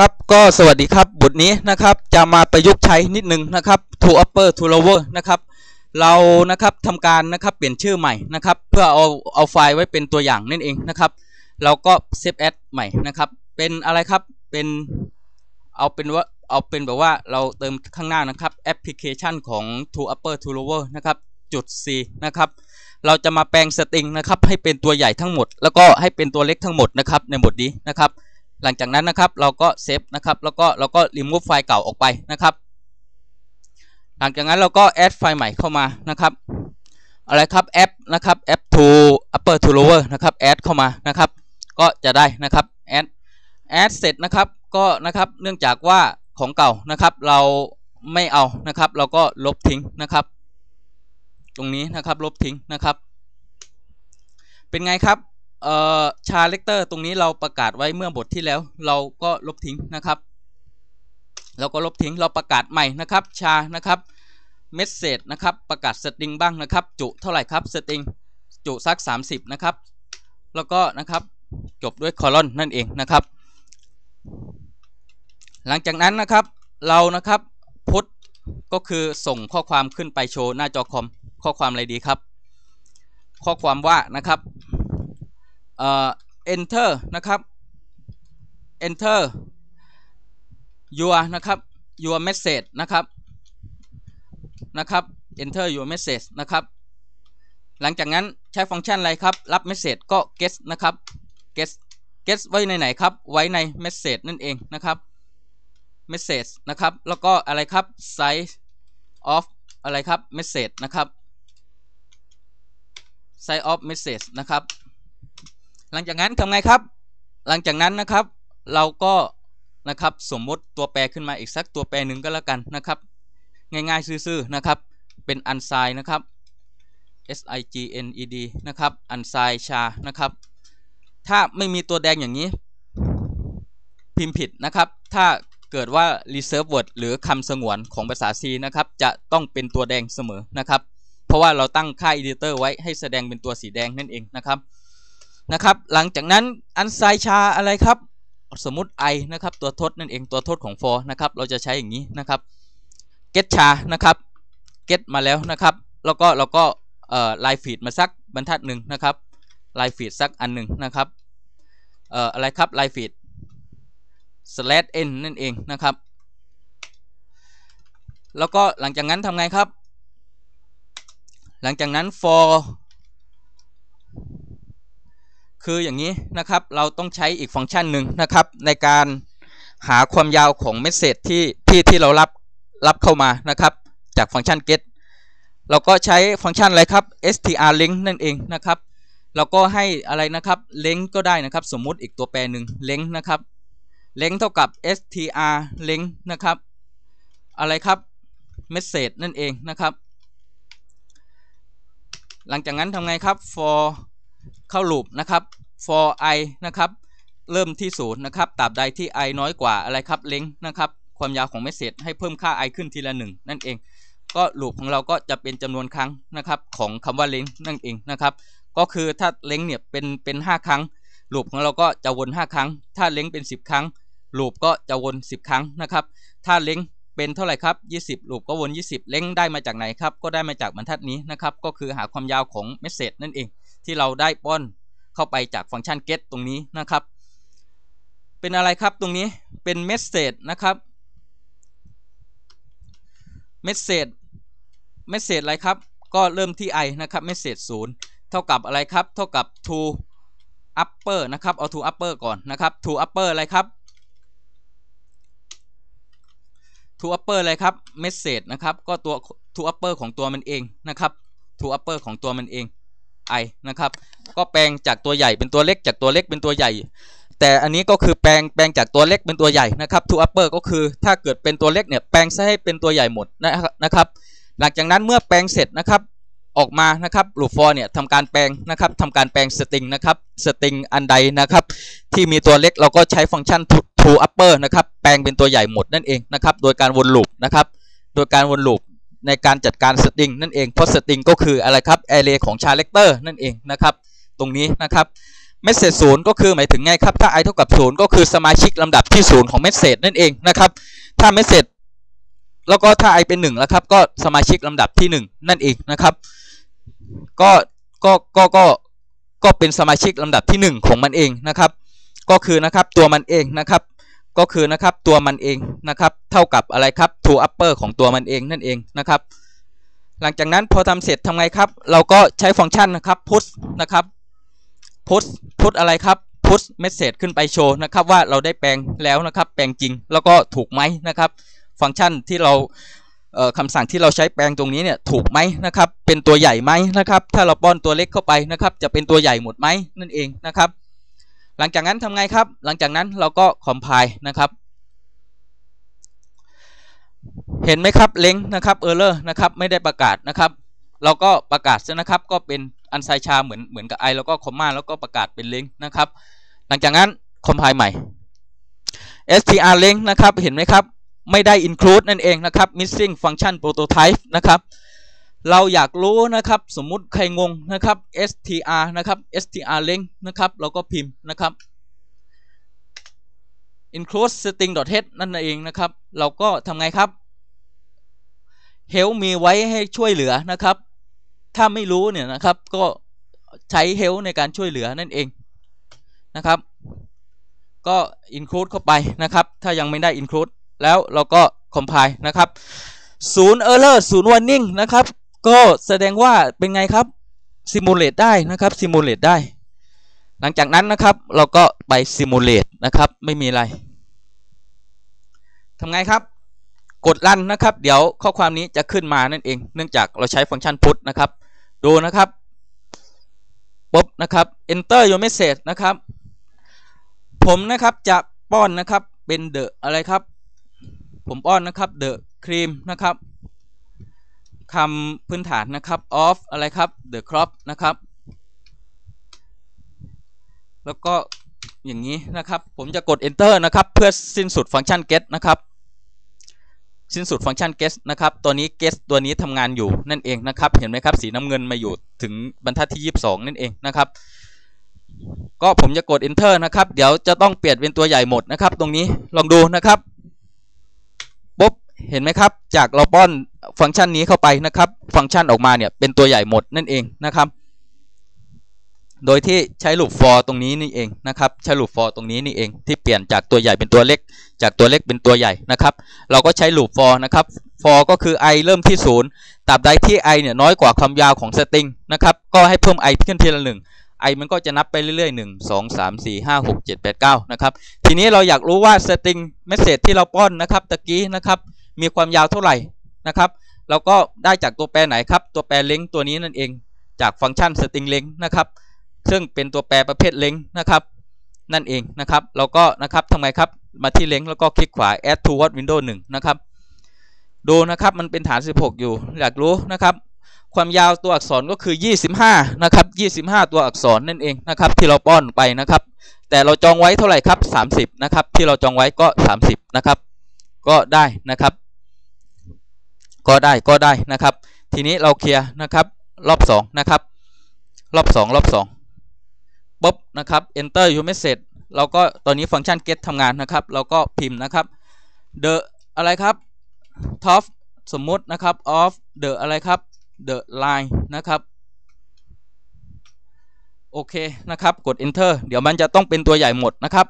ครับก็สวัสดีครับบทนี้นะครับจะมาประยุกต์ใช้นิดนึงนะครับ to upper to lower นะครับเรานะครับทำการนะครับเปลี่ยนชื่อใหม่นะครับเพื่อเอาเอาไฟล์ไว้เป็นตัวอย่างนั่นเองนะครับ เราก็ save as ใหม่นะครับเป็นอะไรครับเป็นเอาเป็นว่าเอาเป็นแบบว่าเราเติมข้างหน้านะครับแอปพลิเคชันของ to upper to lower นะครับจุด c นะครับเราจะมาแปลงสตริงนะครับให้เป็นตัวใหญ่ทั้งหมด แล้วก็ให้เป็นตัวเล็กทั้งหมดนะครับในบทนี้นะครับ หลังจากนั้นนะครับเราก็เซฟนะครับแล้วก็เราก็รีมูฟไฟล์เก่าออกไปนะครับหลังจากนั้นเราก็แอดไฟล์ใหม่เข้ามานะครับอะไรครับแอปนะครับแอป to upper to lower นะครับแอดเข้ามานะครับก็จะได้นะครับแอดแอดเสร็จนะครับก็นะครับเนื่องจากว่าของเก่านะครับเราไม่เอานะครับ เราก็ลบทิ้งนะครับ ตรงนี้นะครับลบทิ้งนะครับ เป็นไงครับ เอ่อชาเลคเตอร์ตรงนี้เราประกาศไว้เมื่อบทที่แล้ว เราก็ลบทิ้งนะครับ เราก็ลบทิ้งเราประกาศใหม่นะครับชานะครับเมสเซจนะครับประกาศสตริงบ้างนะครับ จุเท่าไหร่ครับสตริงจุสัก 30 นะครับ แล้วก็นะครับจบด้วยคอลอนนั่นเองนะครับ หลังจากนั้นนะครับเรานะครับพุทก็คือส่งข้อความขึ้นไปโชว์หน้าจอคอมข้อความอะไรดีครับ ข้อความว่านะครับ เอ่อ enter นะครับ enter your นะครับ your message นะครับนะครับ enter your message นะครับ หลังจากนั้นใช้ฟังก์ชันอะไรครับ รับ message ก็ get นะครับ get get ไว้ในไหนครับ ไว้ใน message นั่นเองนะครับ message นะครับ แล้วก็อะไรครับ size of อะไรครับ message นะครับ size of message นะครับ หลังจากนั้นทำไงครับ หลังจากนั้นนะครับ เราก็นะครับสมมติตัวแปรขึ้นมาอีกสักตัวแปรหนึ่งก็แล้วกันนะครับ ง่ายๆซื่อๆนะครับ เป็น unsigned นะครับ s i g n e d นะครับ unsigned ชานะครับ ถ้าไม่มีตัวแดงอย่างนี้ พิมพ์ผิดนะครับ ถ้าเกิดว่า reserve word หรือคำสงวนของภาษา C นะครับ จะต้องเป็นตัวแดงเสมอนะครับ เพราะว่าเราตั้งค่า editor ไว้ให้แสดงเป็นตัวสีแดงนั่นเองนะครับ นะครับหลังจากนั้นอันไซชาอะไรครับ สมมติ i นะครับตัวทดนั่นเองตัวทดของ for นะครับเราจะใช้อย่างนี้นะครับ get ชานะครับ get มาแล้วนะครับ แล้วก็เราก็เอ่อไลน์ฟีดมาสักบรรทัดหนึ่งนะครับไลน์ฟีดสักอันหนึ่งนะครับเอ่ออะไรครับไลน์ฟีด slash n นั่นเองนะครับ แล้วก็หลังจากนั้นทำไงครับ หลังจากนั้น for คืออย่างนี้นะครับเราต้องใช้อีกฟังก์ชันหนึ่งนะครับในการหาความยาวของเมสเซจที่ที่ที่เรารับรับเข้ามานะครับ จากฟังก์ชัน get เราก็ใช้ฟังก์ชันอะไรครับ str length นั่นเองนะครับเราก็ให้อะไรนะครับ length ก็ได้นะครับ สมมุติอีกตัวแปรหนึ่ง length นะครับ length เท่ากับ str length นะครับอะไรครับ message นั่นเองนะครับ หลังจากนั้นทำไงครับ for เข้าลูปนะครับ for i นะครับ เริ่มที่ศูนย์นะครับตราบใดที่ i น้อยกว่าอะไรครับ length นะครับ ความยาวของ message ให้เพิ่มค่า i ขึ้นทีละหนึ่งนั่นเอง ก็ลูปของเราก็จะเป็นจำนวนครั้งนะครับ ของคำว่า length นั่นเองนะครับ ก็คือถ้า length เนี่ยเป็นเป็น5ครั้งลูปของเราก็จะวน 5 ครั้ง ถ้า length เป็น 10 ครั้งลูปก็จะวน 10 ครั้งนะครับ ถ้า length เป็นเท่าไหร่ครับ 20 ลูปก็วน 20 เล้งได้มาจากไหนครับ ก็ได้มาจากบรรทัดนี้นะครับ ก็คือหาความยาวของ message นั่นเอง ที่เราได้ป้อนเข้าไปจากฟังก์ชัน get ตรงนี้นะครับ เป็นอะไรครับตรงนี้เป็น message นะครับ message message อะไรครับ ก็เริ่มที่ i นะครับ message 0 เท่ากับอะไรครับ เท่ากับ to upper นะครับ เอา to upper ก่อนนะครับ to upper อะไรครับ to upper อะไรครับ message นะครับ ก็ตัว to upper ของตัวมันเองนะครับ to upper ของตัวมันเอง i นะครับ ก็แปลงจากตัวใหญ่เป็นตัวเล็กจากตัวเล็กเป็นตัวใหญ่ แต่อันนี้ก็คือแปลงแปลงจากตัวเล็กเป็นตัวใหญ่นะครับ to upper ก็คือถ้าเกิดเป็นตัวเล็กเนี่ยแปลงซะให้เป็นตัวใหญ่หมดนะครับ หลังจากนั้นเมื่อแปลงเสร็จนะครับออกมานะครับลูป for เนี่ยทำการแปลงนะครับทำการแปลงสตริงนะครับสตริงอันใดนะครับที่มีตัวเล็กเราก็ใช้ฟังก์ชัน to upper นะครับแปลงเป็นตัวใหญ่หมดนั่นเองนะครับโดยการวนลูปนะครับโดยการวนลูป ในการจัดการสตริงนั่นเองเพราะสตริงก็คืออะไรครับ array ของ character นั่นเองนะครับตรงนี้นะครับเมสเซจศูนย์ก็คือหมายถึงไงครับถ้า i เท่ากับศูนย์ก็คือสมาชิกลำดับที่ศูนย์ของเมสเซจนั่นเองนะครับถ้าเมสเซจแล้วก็ถ้า i เป็นหนึ่งแล้วครับก็สมาชิกลำดับที่หนึ่งนั่นเองนะครับก็ก็ก็ก็ก็เป็นสมาชิกลำดับที่หนึ่งของมันเองนะครับ ก็คือนะครับตัวมันเองนะครับ ก็คือนะครับตัวมันเองนะครับเท่ากับอะไรครับ to upper ของตัวมันเองนั่นเองนะครับ หลังจากนั้นพอทำเสร็จทำไงครับ เราก็ใช้ฟังก์ชันนะครับ push นะครับ push push อะไรครับ push message ขึ้นไปโชว์นะครับว่าเราได้แปลงแล้วนะครับ แปลงจริงแล้วก็ถูกไหมนะครับ ฟังก์ชันที่เราคำสั่งที่เราใช้แปลงตรงนี้เนี่ยถูกไหมนะครับ เป็นตัวใหญ่ไหมนะครับ ถ้าเราป้อนตัวเล็กเข้าไปนะครับ จะเป็นตัวใหญ่หมดไหมนั่นเองนะครับ หลังจากนั้นทำไงครับ หลังจากนั้นเราก็คอมไพล์นะครับ เห็นไหมครับเล้งนะครับเออร์เลอร์นะครับ ไม่ได้ประกาศนะครับ เราก็ประกาศซะนะครับ ก็เป็นอันไซชาเหมือนเหมือนกับไอแล้วก็คอมมาแล้วก็ประกาศเป็นเล้งนะครับ หลังจากนั้นคอมไพล์ใหม่ str เล้งนะครับ เห็นไหมครับ ไม่ได้ include นั่นเองนะครับ missing function prototype นะครับ เราอยากรู้นะครับ สมมุติใครงงนะครับ str นะครับ str link นะครับ เราก็พิมพ์นะครับ include string.h นั่นเองนะครับ เราก็ทำไงครับ help มีไว้ให้ช่วยเหลือนะครับ ถ้าไม่รู้เนี่ยนะครับก็ใช้ help ในการช่วยเหลือนั่นเองนะครับ ก็ include เข้าไปนะครับ ถ้ายังไม่ได้ include แล้วเราก็ compile นะครับศูนย์ error ศูนย์ warning นะครับ ก็แสดงว่าเป็นไงครับ simulate ได้นะครับ simulate ได้ หลังจากนั้นนะครับเราก็ไป simulate นะครับไม่มีอะไรทำไงครับ กดรันนะครับ เดี๋ยวข้อความนี้จะขึ้นมานั่นเอง เนื่องจากเราใช้ฟังก์ชัน put นะครับ ดูนะครับปุ๊บนะครับ enter your message นะครับ ผมนะครับจะป้อนนะครับเป็น the อะไรครับ ผมป้อนนะครับ the cream นะครับ คำพื้นฐานนะครับ of อะไรครับ the crop นะครับ แล้วก็อย่างนี้นะครับ ผมจะกด enter นะครับ เพื่อสิ้นสุดฟังก์ชัน get นะครับ สิ้นสุดฟังก์ชัน get นะครับ ตัวนี้ get ตัวนี้ทำงานอยู่นั่นเองนะครับ เห็นไหมครับ สีน้ำเงินมาอยู่ถึงบรรทัดที่ 22 นั่นเองนะครับ ก็ผมจะกด enter นะครับ เดี๋ยวจะต้องเปลี่ยนเป็นตัวใหญ่หมดนะครับ ตรงนี้ลองดูนะครับปุ๊บ เห็นไหมครับ จากเราป้อนฟังก์ชันนี้เข้าไปนะครับ ฟังก์ชันออกมาเนี่ยเป็นตัวใหญ่หมดนั่นเองนะครับ โดยที่ใช้ลูป for ตรงนี้นี่เองนะครับ ใช้ลูป for ตรงนี้นี่เอง ที่เปลี่ยนจากตัวใหญ่เป็นตัวเล็ก จากตัวเล็กเป็นตัวใหญ่นะครับ เราก็ใช้ลูป for นะครับ for ก็คือ i เริ่มที่0ตราบใดที่ i เนี่ยน้อยกว่าความยาวของสตริงนะครับก็ให้เพิ่ม i ขึ้นทีละหนึ่ง i มันก็จะนับไปเรื่อยๆ 1 2 3 4 5 6 7 8 9 นะครับ ทีนี้เราอยากรู้ว่าสตริงเมสเซจที่เราป้อนนะครับตะกี้นะครับ มีความยาวเท่าไหร่นะครับ เราก็ได้จากตัวแปรไหนครับ ตัวแปรเล้งตัวนี้นั่นเอง จากฟังก์ชัน string length นะครับ ซึ่งเป็นตัวแปรประเภท length นะครับ นั่นเองนะครับ เราก็นะครับทำไงครับ มาที่ length แล้วก็คลิกขวา add to what window 1 นะครับ ดูนะครับ มันเป็นฐาน 16 อยู่ อยากรู้นะครับความยาวตัวอักษรก็คือ 25 นะครับ 25 ตัวอักษรนั่นเองนะครับ ที่เราป้อนไปนะครับ แต่เราจองไว้เท่าไหร่ครับ 30 นะครับ ที่เราจองไว้ก็ 30 นะครับ ก็ได้นะครับ ก็ได้ก็ได้นะครับ ทีนี้เราเคลียร์นะครับรอบ2นะครับรอบ 2 รอบ2ปุ๊บนะครับ enter your message เราก็ตอนนี้ฟังก์ชัน get ทำงานนะครับ เราก็พิมพ์นะครับ the อะไรครับ top สมมุตินะครับ of the อะไรครับ the line นะครับโอเคนะครับกด enter เดี๋ยวมันจะต้องเป็นตัวใหญ่หมดนะครับ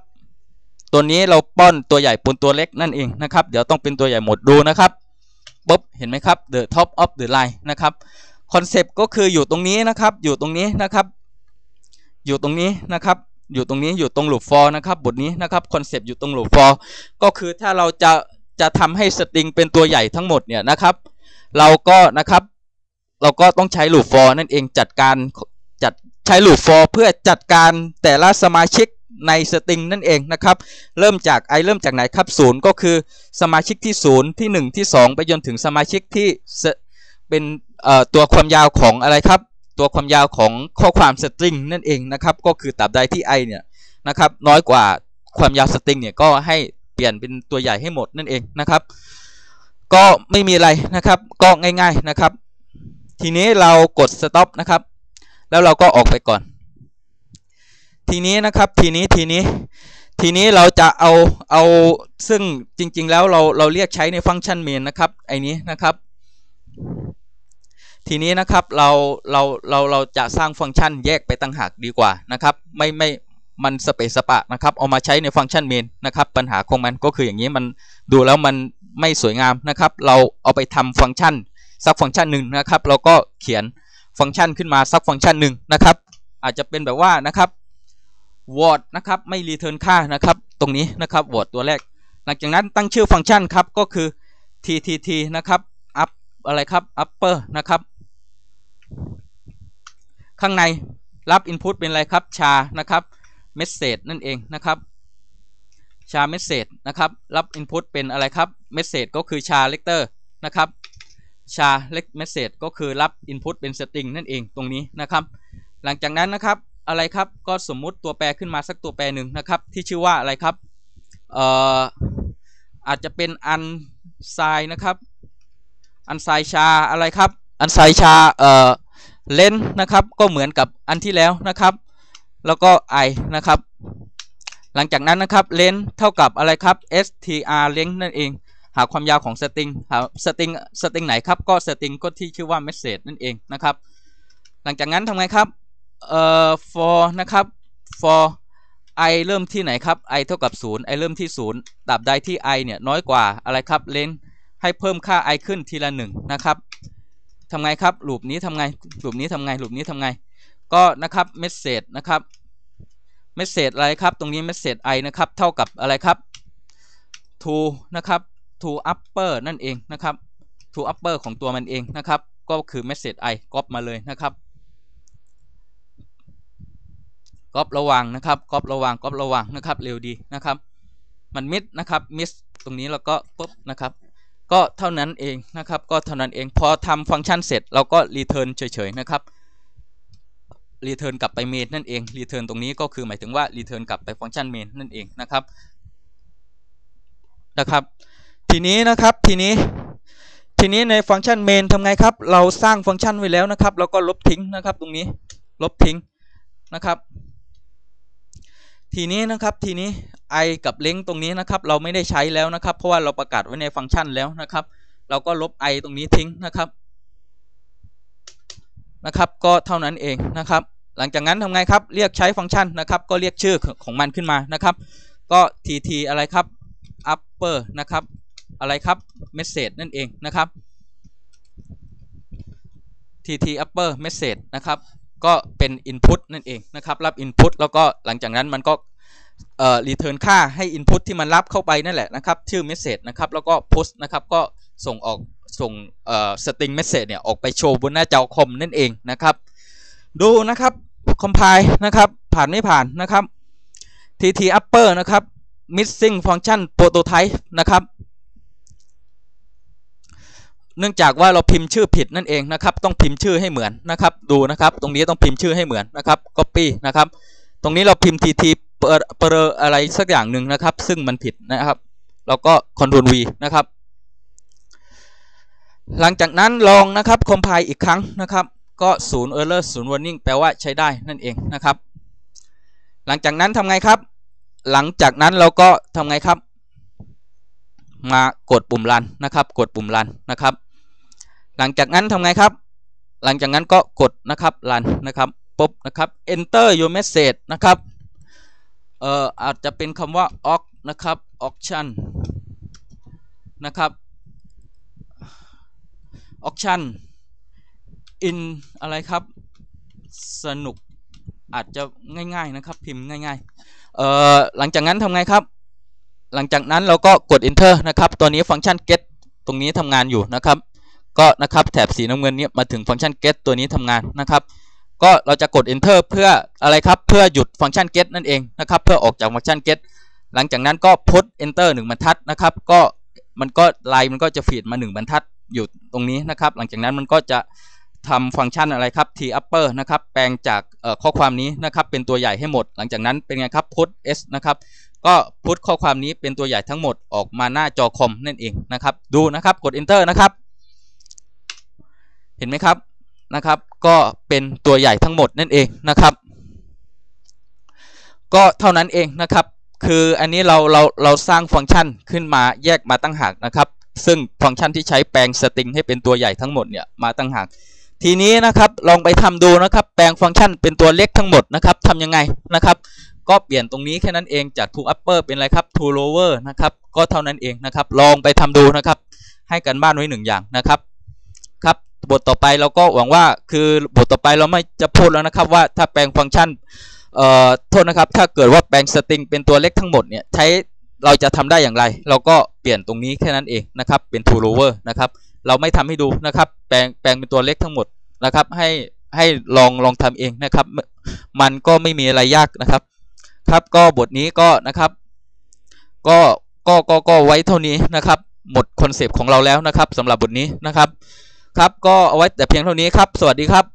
ตัวนี้เราป้อนตัวใหญ่ปนตัวเล็กนั่นเองนะครับ เดี๋ยวต้องเป็นตัวใหญ่หมดดูนะครับ ปุ๊บเห็นไหมครับ the top of the line นะครับคอนเซปต์ก็คืออยู่ตรงนี้นะครับ อยู่ตรงนี้นะครับ อยู่ตรงนี้นะครับ อยู่ตรงนี้อยู่ตรงหลูป for นะครับบทนี้นะครับคอนเซปต์อยู่ตรงหลูป for ก็คือถ้าเราจะจะทำให้สตริงเป็นตัวใหญ่ทั้งหมดเนี่ยนะครับ เราก็นะครับ เราก็ต้องใช้หลูป for นั่นเองจัดการ ใช้ลูป for เพื่อจัดการแต่ละสมาชิกในสตริงนั่นเองนะครับ เริ่มจากไอเริ่มจากไหนครับศูนย์ก็คือสมาชิกที่ศูนย์ที่หนึ่งที่สองไปจนถึงสมาชิกที่เป็นตัวความยาวของอะไรครับ ตัวความยาวของข้อความสตริงนั่นเองนะครับก็คือตราบใดที่ไอเนี่ยนะครับน้อยกว่าความยาวสตริงเนี่ยก็ให้เปลี่ยนเป็นตัวใหญ่ให้หมดนั่นเองนะครับ ก็ไม่มีอะไรนะครับก็ง่าย ๆนะครับ ทีนี้เรากด stop นะครับ แล้วเราก็ออกไปก่อน ทีนี้นะครับทีนี้ทีนี้ทีนี้เราจะเอาเอาซึ่งจริง ๆ แล้วเราเราเรียกใช้ในฟังก์ชันเมนนะครับไอ้นี้นะครับ ทีนี้นะครับเราเราเราเราจะสร้างฟังก์ชันแยกไปต่างหากดีกว่านะครับไม่ไม่มันสเปซสปะนะครับเอามาใช้ในฟังก์ชันเมนนะครับปัญหาของมันก็คืออย่างนี้มันดูแล้วมันไม่สวยงามนะครับ เราเอาไปทำฟังก์ชันสักฟังก์ชันหนึ่งนะครับ เราก็เขียน ฟังก์ชันขึ้นมาสักฟังก์ชันหนึ่งนะครับ อาจจะเป็นแบบว่านะครับ word นะครับไม่ return ค่านะครับตรงนี้นะครับ word ตัวแรก หลังจากนั้นตั้งชื่อฟังก์ชันครับก็คือ ttt นะครับ up อะไรครับ upper นะครับ ข้างในรับ input เป็นอะไรครับชานะครับ message นั่นเองนะครับชา message นะครับรับ input เป็นอะไรครับ message ก็คือชา lector นะครับ ชา lect message ก็คือรับ input เป็น string นั่นเองตรงนี้นะครับ หลังจากนั้นนะครับอะไรครับก็สมมุติตัวแปรขึ้นมาสักตัวแปรหนึ่งนะครับ ที่ชื่อว่าอะไรครับเอ่ออาจจะเป็นอันไซนะครับอันไซชาอะไรครับอันไซชาเอ่อเลนนะครับก็เหมือนกับอันที่แล้วนะครับ แล้วก็ i นะครับ หลังจากนั้นนะครับเลนเท่ากับอะไรครับ str length นั่นเอง หาความยาวของสตริงหาสตริงสตริงไหนครับ ก็สตริงก็ที่ชื่อว่า message นั่นเองนะครับ หลังจากนั้นทำไงครับเอ่อ for นะครับ for i เริ่มที่ไหนครับ i เท่ากับ 0 i เริ่มที่0ดับใดที่ i เนี่ยน้อยกว่าอะไรครับเลนให้เพิ่มค่า i ขึ้นทีละ 1 นะครับทำไงครับลูปนี้ทำไงลูปนี้ทำไงลูปนี้ทำไง ก็นะครับ message นะครับ message อะไรครับ ตรงนี้ message i นะครับ เท่ากับอะไรครับ to นะครับ to upper นั่นเองนะครับ to upper ของตัวมันเองนะครับ ก็คือ message i ก๊อปมาเลยนะครับก๊อประวังนะครับก๊อประวังก๊อประวังนะครับ เร็วดีนะครับ มันมิดนะครับมิสตรงนี้แล้วก็ปุ๊บนะครับ ก็เท่านั้นเองนะครับ ก็เท่านั้นเองพอทำฟังก์ชันเสร็จเราก็รีเทิร์นเฉยๆนะครับรีเทิร์นกลับไปเมนนั่นเองรีเทิร์นตรงนี้ก็คือหมายถึงว่ารีเทิร์นกลับไปฟังก์ชันเมนนั่นเองนะครับนะครับ ทีนี้นะครับทีนี้ทีนี้ในฟังก์ชันเมนทำไงครับ เราสร้างฟังก์ชันไว้แล้วนะครับเราก็ลบทิ้งนะครับ ตรงนี้ลบทิ้งนะครับ ทีนี้นะครับทีนี้ i กับเล้งตรงนี้นะครับ เราไม่ได้ใช้แล้วนะครับ เพราะว่าเราประกาศไว้ในฟังก์ชันแล้วนะครับ เราก็ลบ i ตรงนี้ทิ้งนะครับนะครับ ก็เท่านั้นเองนะครับ หลังจากนั้นทำไงครับ เรียกใช้ฟังก์ชันนะครับ ก็เรียกชื่อของมันขึ้นมานะครับ ก็ tt อะไรครับ upper นะครับ อะไรครับ message นั่นเองนะครับ tt upper message นะครับ ก็เป็น Input นั่นเองนะครับ รับ Input แล้วก็หลังจากนั้นมันก็เอ่อ return ค่าให้ Input ที่มันรับเข้าไปนั่นแหละนะครับ ชื่อ Message นะครับ แล้วก็ Post นะครับ ก็ส่งออกส่งเอ่อ String Message เนี่ย ออกไปโชว์บนหน้าจอคอมนั่นเองนะครับ ดูนะครับ Compile นะครับ ผ่านไม่ผ่านนะครับ TT Upper นะครับ Missing Function Prototype นะครับ เนื่องจากว่าเราพิมพ์ชื่อผิดนั่นเองนะครับต้องพิมพ์ชื่อให้เหมือนนะครับดูนะครับ ตรงนี้ต้องพิมพ์ชื่อให้เหมือนนะครับ copy นะครับตรงนี้เราพิมพ์ tt เปอร์เปอร์อะไรสักอย่างหนึ่งนะครับ ซึ่งมันผิดนะครับเราก็ ctrl v นะครับ หลังจากนั้นลองนะครับ compile อีกครั้งนะครับก็ศูนย์ error ศูนย์ warning แปลว่าใช้ได้นั่นเองนะครับ หลังจากนั้นทำไงครับ หลังจากนั้นเราก็ทำไงครับ มากดปุ่มรันนะครับ กดปุ่มรันนะครับ หลังจากนั้นทำไงครับ หลังจากนั้นก็กดนะครับรันนะครับปุ๊บนะครับ enter your message นะครับเอ่ออาจจะเป็นคำว่า auc นะครับ auction นะครับ auction in อะไรครับ สนุกอาจจะง่ายๆนะครับพิมพ์ง่ายๆเอ่อหลังจากนั้นทำไงครับ หลังจากนั้นเราก็กด enter นะครับ ตัวนี้ฟังก์ชัน get ตรงนี้ทำงานอยู่นะครับ ก็นะครับแถบสีน้ำเงินนี้มาถึงฟังก์ชัน get ตัวนี้ทำงานนะครับ ก็เราจะกด enter เพื่ออะไรครับเพื่อหยุดฟังก์ชัน get นั่นเองนะครับเพื่อออกจากฟังก์ชัน get หลังจากนั้นก็พุท enter 1บรรทัดนะครับ ก็มันก็ไลน์มันก็จะฟีดมา 1 บรรทัดอยู่ตรงนี้นะครับ หลังจากนั้นมันก็จะทำฟังก์ชันอะไรครับ t upper นะครับ แปลงจากข้อความนี้นะครับ เป็นตัวใหญ่ให้หมด หลังจากนั้นเป็นไงครับพุท s นะครับ ก็พุทข้อความนี้เป็นตัวใหญ่ทั้งหมดออกมาหน้าจอคอมนั่นเองนะครับ ดูนะครับ กด enter นะครับ เห็นไหมครับนะครับ ก็เป็นตัวใหญ่ทั้งหมดนั่นเองนะครับ ก็เท่านั้นเองนะครับ คืออันนี้เราเราเราสร้างฟังก์ชันขึ้นมาแยกมาตั้งหากนะครับ ซึ่งฟังก์ชันที่ใช้แปลงสตริงให้เป็นตัวใหญ่ทั้งหมดเนี่ยมาตั้งหากทีนี้นะครับลองไปทำดูนะครับแปลงฟังก์ชันเป็นตัวเล็กทั้งหมดนะครับทำยังไงนะครับ ก็เปลี่ยนตรงนี้แค่นั้นเองจาก to upper เป็นอะไรครับ to lower นะครับก็เท่านั้นเองนะครับ ลองไปทำดูนะครับ ให้กันบ้านไว้หนึ่งอย่างนะครับ บทต่อไปเราก็หวังว่าคือบทต่อไปเราไม่จะพูดแล้วนะครับว่าถ้าแปลงฟังก์ชันเอ่อโทษนะครับ ถ้าเกิดว่าแปลงสตริงเป็นตัวเล็กทั้งหมดเนี่ยใช้เราจะทำได้อย่างไร เราก็เปลี่ยนตรงนี้แค่นั้นเองนะครับเป็น to lower นะครับเราไม่ทำให้ดูนะครับ แปลงแปลงเป็นตัวเล็กทั้งหมดนะครับให้ให้ลองลองทำเองนะครับ มันก็ไม่มีอะไรยากนะครับ ครับก็บทนี้ก็นะครับ ก็ก็ก็ก็ไว้เท่านี้นะครับ หมดคอนเซปต์ของเราแล้วนะครับสำหรับบทนี้นะครับ ครับ ก็เอาไว้แต่เพียงเท่านี้ครับ สวัสดีครับ